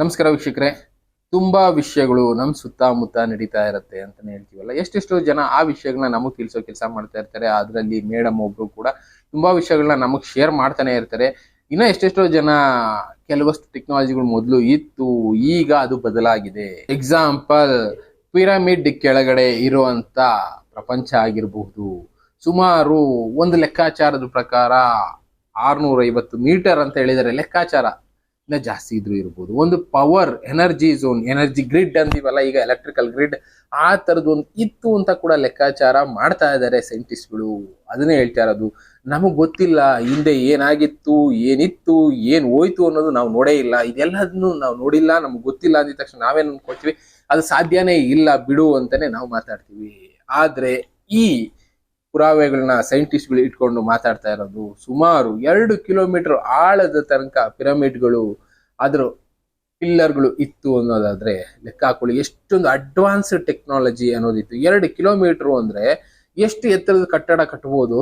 ನಮಸ್ಕಾರ ವೀಕ್ಷಕರೇ. ತುಂಬ ವಿಷಯಗಳು ನಮ್ಮ ಸುತ್ತಮುತ್ತ ನಡೀತಾ ಇರುತ್ತೆ ಅಂತಲೇ ಹೇಳ್ತೀವಲ್ಲ. ಎಷ್ಟೆಷ್ಟೋ ಜನ ಆ ವಿಷಯಗಳನ್ನ ನಮಗೆ ತಿಳಿಸೋ ಕೆಲಸ ಮಾಡ್ತಾ ಇರ್ತಾರೆ. ಅದರಲ್ಲಿ ಮೇಡಮ್ ಒಬ್ರು ಕೂಡ ತುಂಬಾ ವಿಷಯಗಳನ್ನ ನಮಗೆ ಶೇರ್ ಮಾಡ್ತಾನೆ ಇರ್ತಾರೆ. ಇನ್ನ ಎಷ್ಟೆಷ್ಟೋ ಜನ ಕೆಲವಷ್ಟು ಟೆಕ್ನಾಲಜಿಗಳು ಮೊದಲು ಇತ್ತು, ಈಗ ಅದು ಬದಲಾಗಿದೆ. ಎಕ್ಸಾಂಪಲ್ ಪಿರಮಿಡ್ ಕೆಳಗಡೆ ಇರುವಂತ ಪ್ರಪಂಚ ಆಗಿರಬಹುದು. ಸುಮಾರು ಒಂದು ಲೆಕ್ಕಾಚಾರದ ಪ್ರಕಾರ ಆರ್ನೂರ ಐವತ್ತು ಮೀಟರ್ ಅಂತ ಹೇಳಿದರೆ ಲೆಕ್ಕಾಚಾರ. ಇನ್ನ ಜಾಸ್ತಿ ಇದ್ರೂ ಇರ್ಬೋದು. ಒಂದು power energy zone energy grid ಅಂತೀವಲ್ಲ, ಈಗ ಎಲೆಕ್ಟ್ರಿಕಲ್ ಗ್ರಿಡ್ ಆ ಥರದ್ದು ಒಂದು ಇತ್ತು ಅಂತ ಕೂಡ ಲೆಕ್ಕಾಚಾರ ಮಾಡ್ತಾ ಇದ್ದಾರೆ ಸೈಂಟಿಸ್ಟ್ಗಳು ಅದನ್ನೇ ಹೇಳ್ತಾ ಇರೋದು. ನಮಗೆ ಗೊತ್ತಿಲ್ಲ, ಹಿಂದೆ ಏನಾಗಿತ್ತು, ಏನಿತ್ತು, ಏನು ಹೋಯ್ತು ಅನ್ನೋದು ನಾವು ನೋಡೇ ಇಲ್ಲ. ಇದೆಲ್ಲದನ್ನು ನಾವು ನೋಡಿಲ್ಲ, ನಮ್ಗೆ ಗೊತ್ತಿಲ್ಲ ಅಂದಿದ ತಕ್ಷಣ ನಾವೇನು ಅನ್ಕೊಳ್ತೀವಿ? ಅದು ಸಾಧ್ಯನೇ ಇಲ್ಲ, ಬಿಡು ಅಂತಲೇ ನಾವು ಮಾತಾಡ್ತೀವಿ. ಆದ್ರೆ ಈ ಪುರಾವೆಗಳನ್ನ ಸೈಂಟಿಸ್ಟ್ಗಳು ಇಟ್ಕೊಂಡು ಮಾತಾಡ್ತಾ ಇರೋದು. ಸುಮಾರು ಎರಡು ಕಿಲೋಮೀಟರ್ ಆಳದ ತನಕ ಪಿರಮಿಡ್ಗಳು ಅದ್ರ ಪಿಲ್ಲರ್ಗಳು ಇತ್ತು ಅನ್ನೋದಾದ್ರೆ ಲೆಕ್ಕ ಹಾಕೊಳ್ಳಿ. ಎಷ್ಟೊಂದು ಅಡ್ವಾನ್ಸ್ಡ್ ಟೆಕ್ನಾಲಜಿ ಅನ್ನೋದಿತ್ತು. ಎರಡು ಕಿಲೋಮೀಟರ್ ಅಂದ್ರೆ ಎಷ್ಟು ಎತ್ತರದ ಕಟ್ಟಡ ಕಟ್ಬೋದು?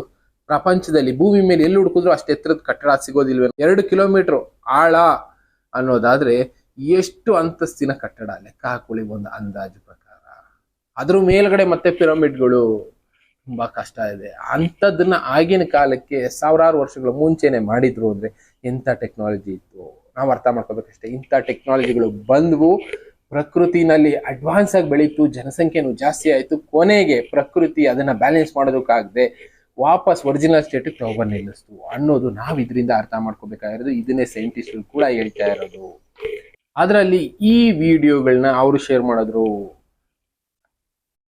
ಪ್ರಪಂಚದಲ್ಲಿ ಭೂಮಿ ಮೇಲೆ ಎಲ್ಲಿ ಹುಡುಕಿದ್ರು ಅಷ್ಟು ಎತ್ತರದ ಕಟ್ಟಡ ಸಿಗೋದಿಲ್ವೇ ಎರಡು ಕಿಲೋಮೀಟರ್ ಆಳ ಅನ್ನೋದಾದ್ರೆ ಎಷ್ಟು ಅಂತಸ್ತಿನ ಕಟ್ಟಡ? ಲೆಕ್ಕ ಹಾಕೊಳ್ಳಿ ಒಂದು ಅಂದಾಜು ಪ್ರಕಾರ. ಅದ್ರ ಮೇಲ್ಗಡೆ ಮತ್ತೆ ಪಿರಮಿಡ್ಗಳು ತುಂಬಾ ಕಷ್ಟ ಇದೆ. ಅಂಥದ್ದನ್ನ ಆಗಿನ ಕಾಲಕ್ಕೆ ಸಾವಿರಾರು ವರ್ಷಗಳ ಮುಂಚೆನೆ ಮಾಡಿದ್ರು ಅಂದ್ರೆ ಎಂಥ ಟೆಕ್ನಾಲಜಿ ಇತ್ತು. ನಾವು ಅರ್ಥ ಮಾಡ್ಕೋಬೇಕಷ್ಟೇ ಇಂಥ ಟೆಕ್ನಾಲಜಿಗಳು ಬಂದ್ವು, ಪ್ರಕೃತಿನಲ್ಲಿ ಅಡ್ವಾನ್ಸ್ ಆಗಿ ಬೆಳೀತು, ಜನಸಂಖ್ಯೆನೂ ಜಾಸ್ತಿ ಆಯ್ತು. ಕೊನೆಗೆ ಪ್ರಕೃತಿ ಅದನ್ನ ಬ್ಯಾಲೆನ್ಸ್ ಮಾಡೋದಕ್ಕಾಗದೆ ವಾಪಸ್ ಒರಿಜಿನಲ್ ಸ್ಟೇಟಿಗೆ ತಗೊಬಂದು ನಿಲ್ಲಿಸ್ತು. ಅನ್ನೋದು ನಾವು ಇದರಿಂದ ಅರ್ಥ ಮಾಡ್ಕೋಬೇಕಾಗಿರೋದು. ಇದನ್ನೇ ಸೈಂಟಿಸ್ಟ್ಗಳು ಕೂಡ ಹೇಳ್ತಾ ಇರೋದು. ಅದರಲ್ಲಿ ಈ ವಿಡಿಯೋಗಳನ್ನ ಅವರು ಶೇರ್ ಮಾಡಿದ್ರು.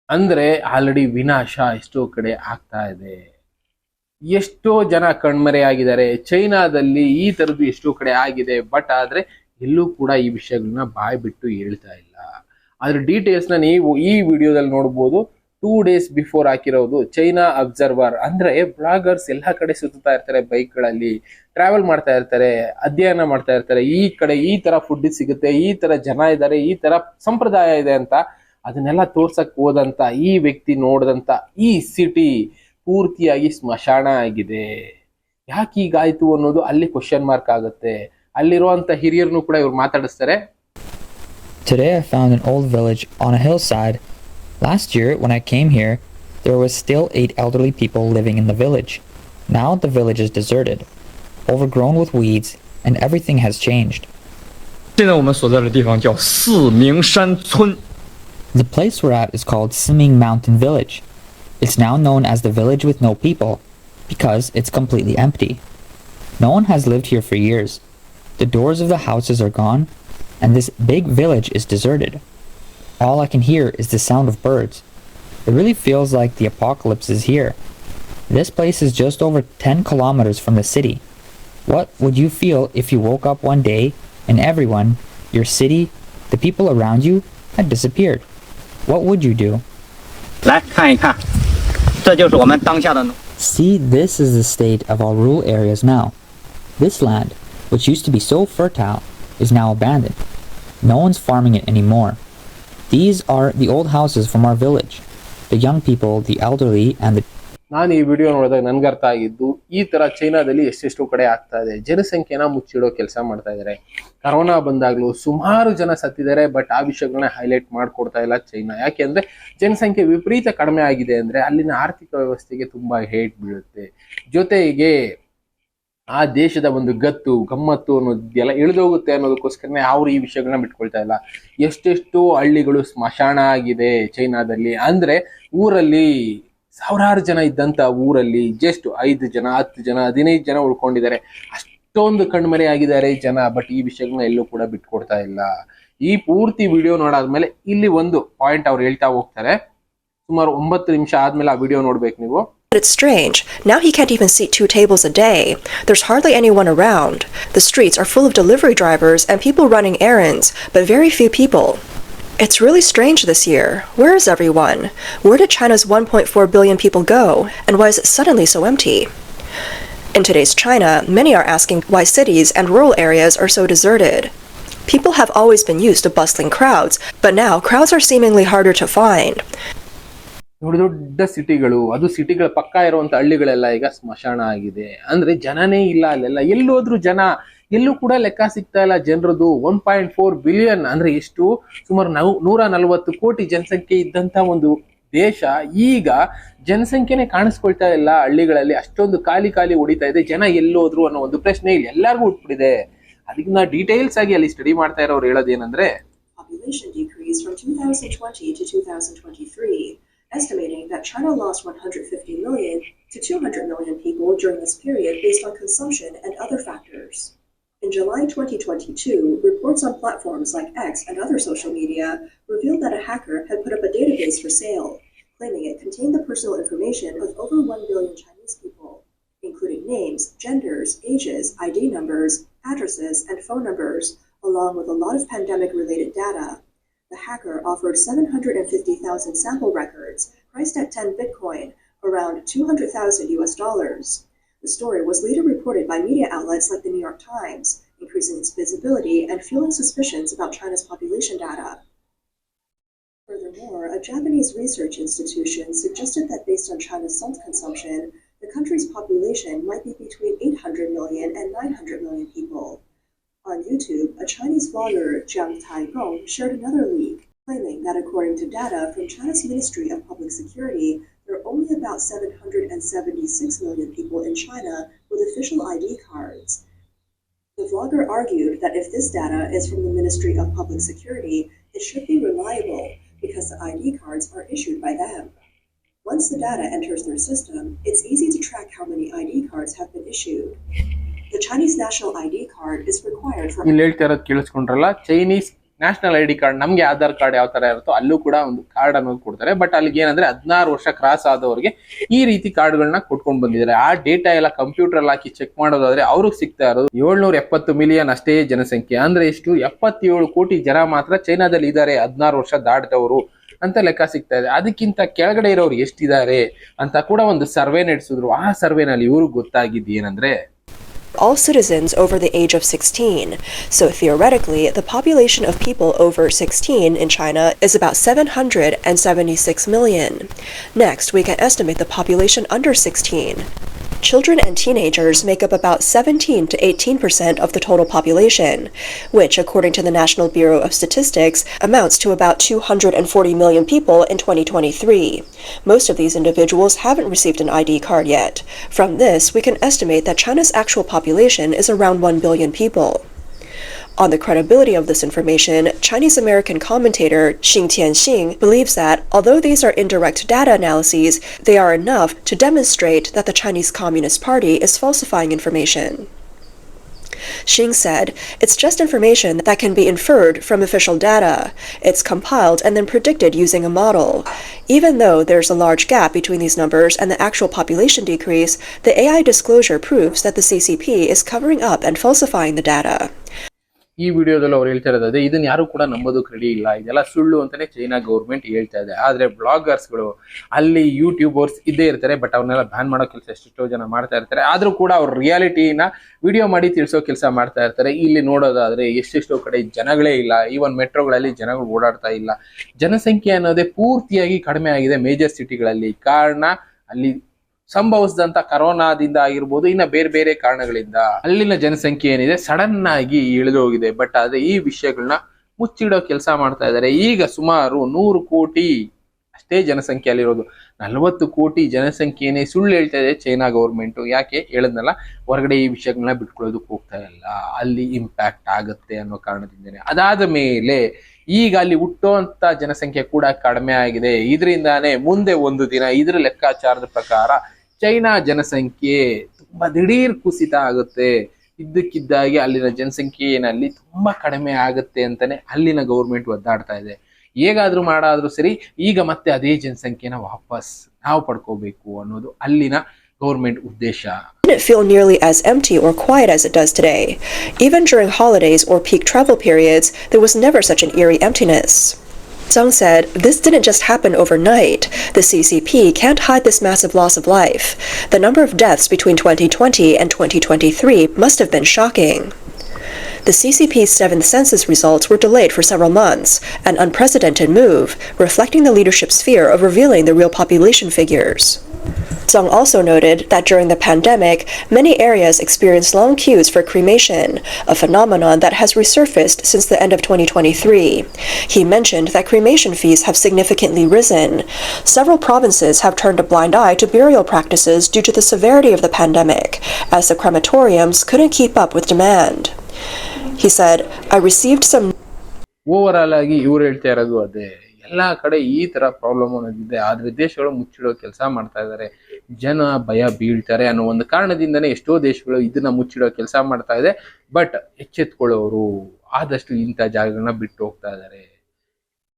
ಅಂದ್ರೆ ಆಲ್ರೆಡಿ ವಿನಾಶ ಎಷ್ಟೋ ಕಡೆ ಆಗ್ತಾ ಇದೆ. ಎಷ್ಟೋ ಜನ ಕಣ್ಮರೆಯಾಗಿದ್ದಾರೆ. ಚೈನಾದಲ್ಲಿ ಈ ಥರದ್ದು ಎಷ್ಟೋ ಕಡೆ ಆಗಿದೆ. ಬಟ್ ಆದರೆ ಎಲ್ಲೂ ಕೂಡ ಈ ವಿಷಯಗಳನ್ನ ಬಾಯ್ ಬಿಟ್ಟು ಹೇಳ್ತಾ ಇಲ್ಲ. ಅದ್ರ ಡೀಟೇಲ್ಸ್ನ ನೀವು ಈ ವಿಡಿಯೋದಲ್ಲಿ ನೋಡ್ಬೋದು. ಟೂ ಡೇಸ್ ಬಿಫೋರ್ ಹಾಕಿರೋದು ಚೈನಾ ಅಬ್ಸರ್ವರ್ ಅಂದರೆ ಬ್ಲಾಗರ್ಸ್ ಎಲ್ಲ ಕಡೆ ಸುತ್ತಾ ಇರ್ತಾರೆ ಬೈಕ್ಗಳಲ್ಲಿ ಟ್ರಾವೆಲ್ ಮಾಡ್ತಾ ಇರ್ತಾರೆ, ಅಧ್ಯಯನ ಮಾಡ್ತಾ ಇರ್ತಾರೆ. ಈ ಕಡೆ ಈ ಥರ ಫುಡ್ ಸಿಗುತ್ತೆ, ಈ ಥರ ಜನ ಇದ್ದಾರೆ, ಈ ಥರ ಸಂಪ್ರದಾಯ ಇದೆ ಅಂತ ಅದನ್ನೆಲ್ಲ ತೋರ್ಸಕ್ ಹೋದಂತ ಈ ವ್ಯಕ್ತಿ ನೋಡಿದಂತ ಈ ಸಿಟಿ ಪೂರ್ತಿಯಾಗಿ ಸ್ಮಶಾನ ಆಗಿದೆ ಯಾಕೆ ಹೀಗಾಯ್ತು ಅನ್ನೋದು ಅಲ್ಲಿ ಕ್ವಶನ್ ಮಾರ್ಕ್ ಆಗುತ್ತೆ ಅಲ್ಲಿರುವಂತ ಹಿರಿಯರನ್ನು ಕೂಡ ಇವ್ರು ಮಾತಾಡಿಸ್ತಾರೆ Today I found an old village on a hillside. Last year, when I came here, there was still eight elderly people living in the village. Now the village is deserted, overgrown with weeds, and everything has changed. 现在我们所在的地方叫四明山村， The place we're at is called Siming Mountain Village. It's now known as the village with no people because it's completely empty. No one has lived here for years. The doors of the houses are gone, and this big village is deserted. All I can hear is the sound of birds. It really feels like the apocalypse is here. This place is just over 10 kilometers from the city. What would you feel if you woke up one day and everyone, your city, the people around you, had disappeared? What would you do? 来看一看，这就是我们当下的农 See, this is the state of our rural areas now. This land, which used to be so fertile, is now abandoned. No one's farming it anymore. These are the old houses from our village. The young people, the elderly, and the ನಾನು ಈ video ನೋಡಿದಾಗ ನನ್ಗೆ ಅರ್ಥ ಆಗಿದ್ದು, ಈ ತರ ಚೈನಾದಲ್ಲಿ ಎಷ್ಟೆಷ್ಟು ಕಡೆ ಆಗ್ತಾ ಇದೆ. ಜನಸಂಖ್ಯೆನ ಮುಚ್ಚಿಡೋ ಕೆಲಸ ಮಾಡ್ತಾ ಇದಾರೆ. ಕರೋನಾ ಬಂದಾಗ್ಲೂ ಸುಮಾರು ಜನ ಸತ್ತಿದ್ದಾರೆ ಬಟ್ ಆ ವಿಷಯಗಳನ್ನ ಹೈಲೈಟ್ ಮಾಡ್ಕೊಡ್ತಾ ಇಲ್ಲ ಚೈನಾ. ಯಾಕೆಂದ್ರೆ ಜನಸಂಖ್ಯೆ ವಿಪರೀತ ಕಡಿಮೆ ಆಗಿದೆ ಅಂದ್ರೆ ಅಲ್ಲಿನ ಆರ್ಥಿಕ ವ್ಯವಸ್ಥೆಗೆ ತುಂಬಾ ಹೇಟ್ ಬೀಳುತ್ತೆ. ಜೊತೆಗೆ ಆ ದೇಶದ ಒಂದು ಗತ್ತು, ಗಮ್ಮತ್ತು ಅನ್ನೋದೆಲ್ಲ ಇಳಿದೋಗುತ್ತೆ ಅನ್ನೋದಕ್ಕೋಸ್ಕರನೇ ಅವ್ರು ಈ ವಿಷಯಗಳನ್ನ ಬಿಟ್ಕೊಳ್ತಾ ಇಲ್ಲ. ಎಷ್ಟೆಷ್ಟು ಹಳ್ಳಿಗಳು ಸ್ಮಶಾನ ಆಗಿದೆ ಚೈನಾದಲ್ಲಿ. ಅಂದ್ರೆ ಊರಲ್ಲಿ ಸಾವಿರಾರು ಜನ ಇದ್ದಂತ ಊರಲ್ಲಿ ಜಸ್ಟ್ ಐದು ಜನ ಹತ್ತು ಜನ ಹದಿನೈದು ಜನ ಉಳ್ಕೊಂಡಿದ್ದಾರೆ ಅಷ್ಟೊಂದು ಕಣ್ಮರೆ ಆಗಿದ್ದಾರೆ ಜನ ಬಟ್ ಈ ವಿಷಯಗಳನ್ನ ಎಲ್ಲೂ ಕೂಡ ಬಿಟ್ಕೊಡ್ತಾ ಇಲ್ಲ ಈ ಪೂರ್ತಿ ವಿಡಿಯೋ ನೋಡಾದ್ಮೇಲೆ ಇಲ್ಲಿ ಒಂದು ಪಾಯಿಂಟ್ ಅವ್ರು ಹೇಳ್ತಾ ಹೋಗ್ತಾರೆ ಸುಮಾರು ಒಂಬತ್ತು ನಿಮಿಷ ಆದ್ಮೇಲೆ ಆ ವಿಡಿಯೋ ನೋಡ್ಬೇಕು ನೀವು it's strange. Now he can't even seat two tables a day. There's hardly anyone around. The streets are full of delivery drivers and people running errands, but very few people. It's really strange this year. Where is everyone? Where did China's 1.4 billion people go? And why is it suddenly so empty? In today's China, many are asking why cities and rural areas are so deserted. People have always been used to bustling crowds, but now crowds are seemingly harder to find. ದೊಡ್ಡ ದೊಡ್ಡ ಸಿಟಿಗಳು ಅದು ಸಿಟಿಗಳ ಪಕ್ಕ ಇರುವಂತ ಹಳ್ಳಿಗಳೆಲ್ಲ ಈಗ ಸ್ಮಶಾನ ಆಗಿದೆ ಅಂದ್ರೆ ಜನನೇ ಇಲ್ಲ ಅಲ್ಲೆಲ್ಲ ಎಲ್ಲೋದ್ರು ಜನ ಎಲ್ಲೂ ಕೂಡ ಲೆಕ್ಕ ಸಿಗ್ತಾ ಇಲ್ಲ ಜನರದು ಒನ್ ಪಾಯಿಂಟ್ ಫೋರ್ ಬಿಲಿಯನ್ ಅಂದ್ರೆ ಎಷ್ಟು? ಸುಮಾರು ನೂರ ನಲವತ್ತು ಕೋಟಿ ಜನಸಂಖ್ಯೆ ಇದ್ದಂತ ಒಂದು ದೇಶ. ಈಗ ಜನಸಂಖ್ಯೆನೆ ಕಾಣಿಸ್ಕೊಳ್ತಾ ಇಲ್ಲ ಹಳ್ಳಿಗಳಲ್ಲಿ. ಅಷ್ಟೊಂದು ಖಾಲಿ ಖಾಲಿ ಹೊಡಿತಾ ಇದೆ. ಜನ ಎಲ್ಲೋದ್ರು ಅನ್ನೋ ಒಂದು ಪ್ರಶ್ನೆ ಇಲ್ಲಿ ಎಲ್ಲರಿಗೂ ಹುಟ್ಬಿಟ್ಟಿದೆ ಅದಕ್ಕೆ ನಾ ಡೀಟೇಲ್ಸ್ ಆಗಿ ಅಲ್ಲಿ ಸ್ಟಡಿ ಮಾಡ್ತಾ ಇರೋರು ಹೇಳೋದೇನಂದ್ರೆ population decrease from 2020 to 2023, estimating that China lost 150 million to 200 million people during this period based on consumption and other factors. In July 2022, reports on platforms like X and other social media revealed that a hacker had put up a database for sale, claiming it contained the personal information of over 1 billion Chinese people, including names, genders, ages, ID numbers, addresses, and phone numbers, along with a lot of pandemic related data. The hacker offered 750,000 sample records, priced at 10 Bitcoin, around 200,000 US dollars. The story was later reported by media outlets like the New York Times, its visibility and fueling suspicions about China's population data. Furthermore, a Japanese research institution suggested that based on China's salt consumption, the country's population might be between 800 million and 900 million people. On YouTube, a Chinese vlogger, Jiang Taigong, shared another leak, claiming that according to data from China's Ministry of Public Security, there are only about 776 million people in China with official ID cards. The vlogger argued that if this data is from the Ministry of Public Security, it should be reliable because the ID cards are issued by them. Once the data enters their system, it's easy to track how many ID cards have been issued. The Chinese national ID card is required for ಇಲ್ಲಿ ಹೇಳ್ತಾ ಇರೋದು ಕೇಳಿಸ್ಕೊಂಡ್ರಲ್ಲ Chinese National I D card ನಮಗೆ Aadhaar card ಯಾವ ತರ ಇರುತ್ತೋ ಅಲ್ಲೂ ಕೂಡ ಒಂದು ಕಾರ್ಡ್ ಅನ್ನೋದು ಕೊಡ್ತಾರೆ. ಬಟ್ ಅಲ್ಲಿಗೆ ಏನಂದ್ರೆ ಹದಿನಾರು ವರ್ಷ ಕ್ರಾಸ್ ಆದವರಿಗೆ ಈ ರೀತಿ ಕಾರ್ಡ್ಗಳನ್ನ ಕೊಟ್ಕೊಂಡು ಬಂದಿದ್ದಾರೆ. ಆ ಡೇಟಾ ಎಲ್ಲ ಕಂಪ್ಯೂಟರ್ ಅಲ್ಲಿ ಹಾಕಿ ಚೆಕ್ ಮಾಡೋದಾದ್ರೆ ಅವ್ರಿಗೆ ಸಿಗ್ತಾ ಇರೋದು ಏಳ್ನೂರ ಎಪ್ಪತ್ತು ಮಿಲಿಯನ್ ಅಷ್ಟೇ ಜನಸಂಖ್ಯೆ. ಅಂದ್ರೆ ಎಷ್ಟು ಎಪ್ಪತ್ತೇಳು ಕೋಟಿ ಜನ ಮಾತ್ರ ಚೈನಾದಲ್ಲಿ ಇದ್ದಾರೆ. ಹದಿನಾರು ವರ್ಷ ದಾಟಿದವರು ಅಂತ ಲೆಕ್ಕ ಸಿಗ್ತಾ ಇದೆ. ಅದಕ್ಕಿಂತ ಕೆಳಗಡೆ ಇರೋರು ಎಷ್ಟಿದ್ದಾರೆ ಅಂತ ಕೂಡ ಒಂದು ಸರ್ವೆ ನಡೆಸಿದ್ರು. ಆ ಸರ್ವೆನಲ್ಲಿ ಇವ್ರಿಗೆ ಗೊತ್ತಾಗಿದ್ದು ಏನಂದ್ರೆ all citizens over the age of 16. So theoretically, the population of people over 16 in China is about 776 million. Next, we can estimate the population under 16. Children and teenagers make up about 17 to 18 percent of the total population, which, according to the National Bureau of Statistics, amounts to about 240 million people in 2023. Most of these individuals haven't received an ID card yet. From this, we can estimate that China's actual population is around 1 billion people. On the credibility of this information, Chinese American commentator Xing Tianxing believes that, although these are indirect data analyses, they are enough to demonstrate that the Chinese Communist Party is falsifying information. Xing said, It's just information that can be inferred from official data. It's compiled and then predicted using a model. Even though there's a large gap between these numbers and the actual population decrease, the AI disclosure proves that the CCP is covering up and falsifying the data. ಈ ವಿಡಿಯೋದಲ್ಲಿ ಅವ್ರು ಹೇಳ್ತಾ ಅದೇ, ಇದನ್ನ ಯಾರು ಕೂಡ ನಂಬೋದು ಕ್ರೆಡಿ ಇಲ್ಲ. ಇದೆಲ್ಲ ಸುಳ್ಳು ಅಂತಾನೆ ಚೈನಾ ಗೌರ್ಮೆಂಟ್ ಹೇಳ್ತಾ ಇದೆ. ಆದ್ರೆ ಬ್ಲಾಗರ್ಸ್ಗಳು ಅಲ್ಲಿ ಯೂಟ್ಯೂಬರ್ಸ್ ಇದ್ದೇ ಇರ್ತಾರೆ ಬಟ್ ಅವ್ರನ್ನೆಲ್ಲ ಬ್ಯಾನ್ ಮಾಡೋ ಕೆಲಸ ಎಷ್ಟೆಷ್ಟೋ ಜನ ಮಾಡ್ತಾ ಇರ್ತಾರೆ. ಆದ್ರೂ ಕೂಡ ಅವ್ರ ರಿಯಾಲಿಟಿನ ವಿಡಿಯೋ ಮಾಡಿ ತಿಳಿಸೋ ಕೆಲಸ ಮಾಡ್ತಾ ಇರ್ತಾರೆ. ಇಲ್ಲಿ ನೋಡೋದಾದ್ರೆ ಎಷ್ಟೆಷ್ಟೋ ಕಡೆ ಜನಗಳೇ ಇಲ್ಲ. ಈವನ್ ಮೆಟ್ರೋಗಳಲ್ಲಿ ಜನಗಳು ಓಡಾಡ್ತಾ ಇಲ್ಲ. ಜನಸಂಖ್ಯೆ ಅನ್ನೋದೇ ಪೂರ್ತಿಯಾಗಿ ಕಡಿಮೆ ಆಗಿದೆ ಮೇಜರ್ ಸಿಟಿಗಳಲ್ಲಿ ಕಾರಣ ಅಲ್ಲಿ ಸಂಭವಿಸಿದಂತ ಕರೋನಾದಿಂದ ಆಗಿರ್ಬೋದು, ಇನ್ನ ಬೇರೆ ಬೇರೆ ಕಾರಣಗಳಿಂದ. ಅಲ್ಲಿನ ಜನಸಂಖ್ಯೆ ಏನಿದೆ ಸಡನ್ ಆಗಿ ಇಳಿದು ಹೋಗಿದೆ. ಬಟ್ ಆದ್ರೆ ಈ ವಿಷಯಗಳನ್ನ ಮುಚ್ಚಿಡೋ ಕೆಲಸ ಮಾಡ್ತಾ ಇದ್ದಾರೆ. ಈಗ ಸುಮಾರು ನೂರು ಕೋಟಿ ಅಷ್ಟೇ ಜನಸಂಖ್ಯೆ ಅಲ್ಲಿರೋದು ನಲವತ್ತು ಕೋಟಿ ಜನಸಂಖ್ಯೆನೇ ಸುಳ್ಳು ಹೇಳ್ತಾ ಇದೆ ಚೈನಾ ಗೌರ್ಮೆಂಟ್ ಯಾಕೆ ಹೇಳದ್ನಲ್ಲ, ಹೊರಗಡೆ ಈ ವಿಷಯಗಳನ್ನ ಬಿಟ್ಕೊಳ್ಳೋದಕ್ಕೆ ಹೋಗ್ತಾ ಇಲ್ಲ. ಅಲ್ಲಿ ಇಂಪ್ಯಾಕ್ಟ್ ಆಗುತ್ತೆ ಅನ್ನೋ ಕಾರಣದಿಂದನೇ. ಅದಾದ ಮೇಲೆ ಈಗ ಅಲ್ಲಿ ಹುಟ್ಟುವಂತ ಜನಸಂಖ್ಯೆ ಕೂಡ ಕಡಿಮೆ ಆಗಿದೆ. ಇದರಿಂದಾನೇ ಮುಂದೆ ಒಂದು ದಿನ ಇದ್ರ ಲೆಕ್ಕಾಚಾರದ ಪ್ರಕಾರ ಚೈನಾ ಜನಸಂಖ್ಯೆ ತುಂಬಾ ದಿಢೀರ್ ಕುಸಿತ ಆಗುತ್ತೆ ಇದ್ದಕ್ಕಿದ್ದಾಗೆ ಅಲ್ಲಿನ ಜನಸಂಖ್ಯೆ ಏನಲ್ಲಿ ತುಂಬಾ ಕಡಿಮೆ ಆಗುತ್ತೆ ಅಂತಾನೆ ಅಲ್ಲಿನ ಗೌರ್ಮೆಂಟ್ ಒದ್ದಾಡ್ತಾ ಇದೆ ಹೇಗಾದ್ರೂ ಮಾಡಾದ್ರೂ ಸರಿ ಈಗ ಮತ್ತೆ ಅದೇ ಜನಸಂಖ್ಯೆನ ವಾಪಸ್ ನಾವು ಪಡ್ಕೋಬೇಕು ಅನ್ನೋದು ಅಲ್ಲಿನ ಗೌರ್ಮೆಂಟ್ ಉದ್ದೇಶ didn't feel nearly as empty or quiet as it does today. Even during holidays or peak travel periods, there was never such an eerie emptiness. Zhang said, This didn't just happen overnight. The CCP can't hide this massive loss of life. The number of deaths between 2020 and 2023 must have been shocking. The CCP's seventh census results were delayed for several months, an unprecedented move, reflecting the leadership's fear of revealing the real population figures. Sung also noted that during the pandemic, many areas experienced long queues for cremation, a phenomenon that has resurfaced since the end of 2023. He mentioned that cremation fees have significantly risen. Several provinces have turned a blind eye to burial practices due to the severity of the pandemic, as the crematoriums couldn't keep up with demand. He said, I received some over all ಆಗಿ ಇವ್ರು ಹೇಳ್ತಾ ಇರೋದು ಅದೇ ಎಲ್ಲಾ ಕಡೆ ಈ ತರ problem ಅನ್ನೋದಿದೆ. ಆದ್ರೆ ದೇಶಗಳು ಮುಚ್ಚಿಡೋ ಕೆಲಸ ಮಾಡ್ತಾ ಇದ್ದಾರೆ ಜನ ಭಯ ಬೀಳ್ತಾರೆ ಅನ್ನೋ ಒಂದು ಕಾರಣದಿಂದನೇ ಎಷ್ಟೋ ದೇಶಗಳು ಇದನ್ನ ಮುಚ್ಚಿಡೋ ಕೆಲಸ ಮಾಡ್ತಾ ಇದೆ. ಬಟ್ ಎಚ್ಚೆತ್ಕೊಳ್ಳೋರು ಆದಷ್ಟು ಇಂಥ ಜಾಗಗಳನ್ನ ಬಿಟ್ಟು ಹೋಗ್ತಾ ಇದ್ದಾರೆ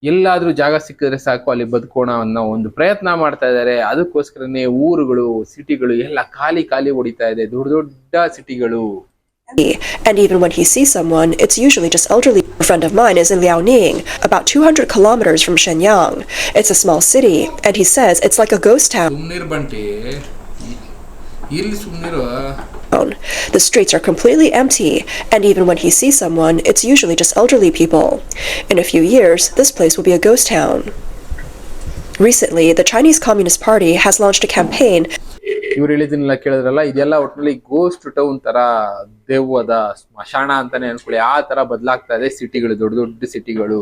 ಎಲ್ಲಾದ್ರೂ ಜಾಗ ಸಿಕ್ಕಿದ್ರೆ ಸಾಕು, ಅಲ್ಲಿ ಬದುಕೋಣ ಅನ್ನೋ ಒಂದು ಪ್ರಯತ್ನ ಮಾಡ್ತಾ ಇದ್ದಾರೆ ಅದಕ್ಕೋಸ್ಕರನೇ ಊರುಗಳು ಸಿಟಿಗಳು ಎಲ್ಲ ಖಾಲಿ ಖಾಲಿ ಹೊಡಿತಾ ಇದೆ. ದೊಡ್ಡ ದೊಡ್ಡ ಸಿಟಿಗಳು And even when he sees someone, it's usually just elderly. A friend of mine is in Liaoning, about 200 kilometers from Shenyang. It's a small city, and he says it's like a ghost town. The streets are completely empty, and even when he sees someone, it's usually just elderly people. In a few years, this place will be a ghost town. Recently, the Chinese Communist Party has launched a campaign ಇವ್ರು ಹೇಳಿದನ್ನೆಲ್ಲ ಕೇಳಿದ್ರಲ್ಲ ಇದೆಲ್ಲ ಒಟ್ಟಿನಲ್ಲಿ ghost town ತರ ದೆವ್ವದ ಸ್ಮಶಾನ ಅಂತಾನೆ ಅನ್ಕೊಳ್ಳಿ ಆ ತರ ಬದಲಾಗ್ತಾ ಇದೆ ಸಿಟಿಗಳು ದೊಡ್ಡ ದೊಡ್ಡ ಸಿಟಿಗಳು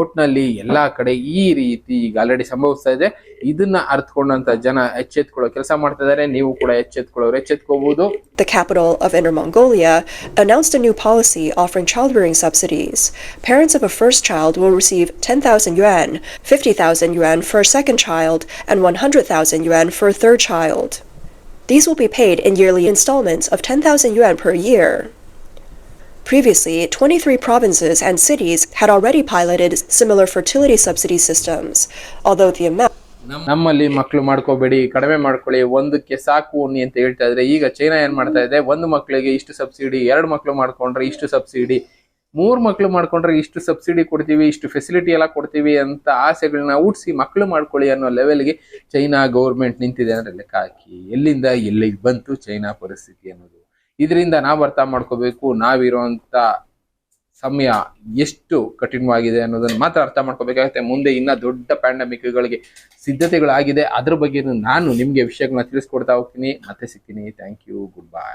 ಒಟ್ನಲ್ಲಿ ಎಲ್ಲಾ ಕಡೆ ಈ ರೀತಿ ಈಗ ಆಲ್ರೆಡಿ ಸಂಭವಿಸ್ತಾ ಇದೆ ಇದನ್ನ ಅರ್ಥಕೊಂಡಂತ ಜನ ಎಚ್ಚೆತ್ಕೊಳ್ಳೋ ಕೆಲಸ ಮಾಡ್ತಾ ಇದಾರೆ ನೀವು ಕೂಡ ಎಚ್ಚೆತ್ಕೊಳ್ಳೋರು ಎಚ್ಚೆತ್ಕೋಬಹುದು the capital of Inner Mongolia, announced a new policy offering childbearing subsidies. Parents of a first child will receive 10,000 yuan, 50,000 yuan for a second child, and 100,000 yuan for a third child. These will be paid in yearly installments of 10,000 yuan per year. Previously, 23 provinces and cities had already piloted similar fertility subsidy systems, although the amount ನಮ್ಮಲ್ಲಿ ಮಕ್ಳು ಮಾಡ್ಕೋಬೇಡಿ ಕಡಿಮೆ ಮಾಡ್ಕೊಳ್ಳಿ ಒಂದಕ್ಕೆ ಸಾಕು ಉಣ್ಣಿ ಅಂತ ಹೇಳ್ತಾ ಇದ್ರೆ ಈಗ ಚೈನಾ ಏನ್ ಮಾಡ್ತಾ ಇದೆ ಒಂದು ಮಕ್ಳಿಗೆ ಇಷ್ಟು ಸಬ್ಸಿಡಿ ಎರಡು ಮಕ್ಳು ಮಾಡ್ಕೊಂಡ್ರೆ ಇಷ್ಟು ಸಬ್ಸಿಡಿ ಮೂರ್ ಮಕ್ಕಳು ಮಾಡ್ಕೊಂಡ್ರೆ ಇಷ್ಟು ಸಬ್ಸಿಡಿ ಕೊಡ್ತೀವಿ, ಇಷ್ಟು ಫೆಸಿಲಿಟಿ ಎಲ್ಲ ಕೊಡ್ತೀವಿ ಅಂತ ಆಸೆಗಳನ್ನ ಹುಟ್ಟಿಸಿ ಮಕ್ಕಳು ಮಾಡ್ಕೊಳ್ಳಿ ಅನ್ನೋ ಲೆವೆಲ್ಗೆ ಚೈನಾ ಗೌರ್ಮೆಂಟ್ ನಿಂತಿದೆ ಅಂದ್ರೆ ಲೆಕ್ಕ ಹಾಕಿ. ಎಲ್ಲಿಂದ ಎಲ್ಲಿಗೆ ಬಂತು ಚೈನಾ ಪರಿಸ್ಥಿತಿ ಅನ್ನೋದು. ಇದರಿಂದ ನಾವು ಅರ್ಥ ಮಾಡ್ಕೋಬೇಕು, ನಾವಿರುವಂತ ಸಮಯ ಎಷ್ಟು ಕಠಿಣವಾಗಿದೆ ಅನ್ನೋದನ್ನು ಮಾತ್ರ ಅರ್ಥ ಮಾಡ್ಕೋಬೇಕಾಗುತ್ತೆ. ಮುಂದೆ ಇನ್ನ ದೊಡ್ಡ ಪ್ಯಾಂಡಮಿಕ್ಗಳಿಗೆ ಸಿದ್ಧತೆಗಳಾಗಿದೆ. ಅದ್ರ ಬಗ್ಗೆ ನಾನು ನಿಮ್ಗೆ ವಿಷಯಗಳನ್ನ ತಿಳಿಸ್ಕೊಡ್ತಾ ಹೋಗ್ತೀನಿ. ಮತ್ತೆ ಸಿಗ್ತೀನಿ. Thank you good bye